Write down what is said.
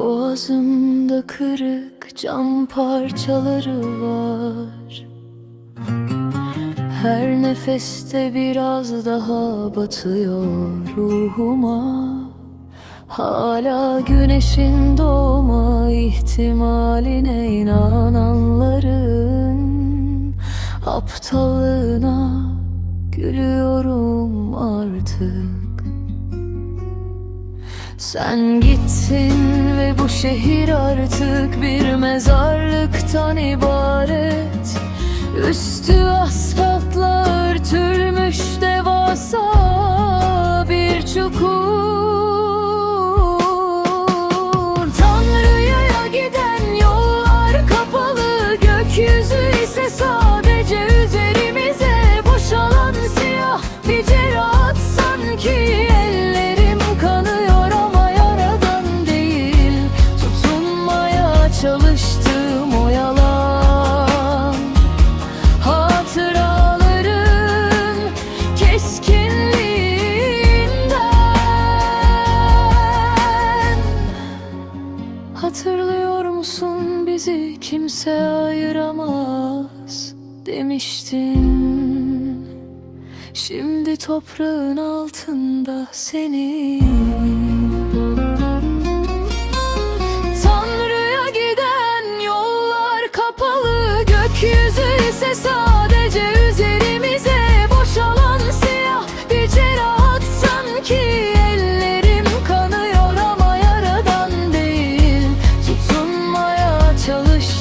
Boğazımda kırık cam parçaları var. Her nefeste biraz daha batıyor ruhuma. Hala güneşin doğma ihtimaline inananların Aptallığına gülüyorum artık sen gittin ve bu şehir artık bir mezarlıktan ibaret. Üstü asfaltla örtülmüş devasa bir çukur bizi kimse ayıramaz demiştin. Şimdi toprağın altında senin çalış.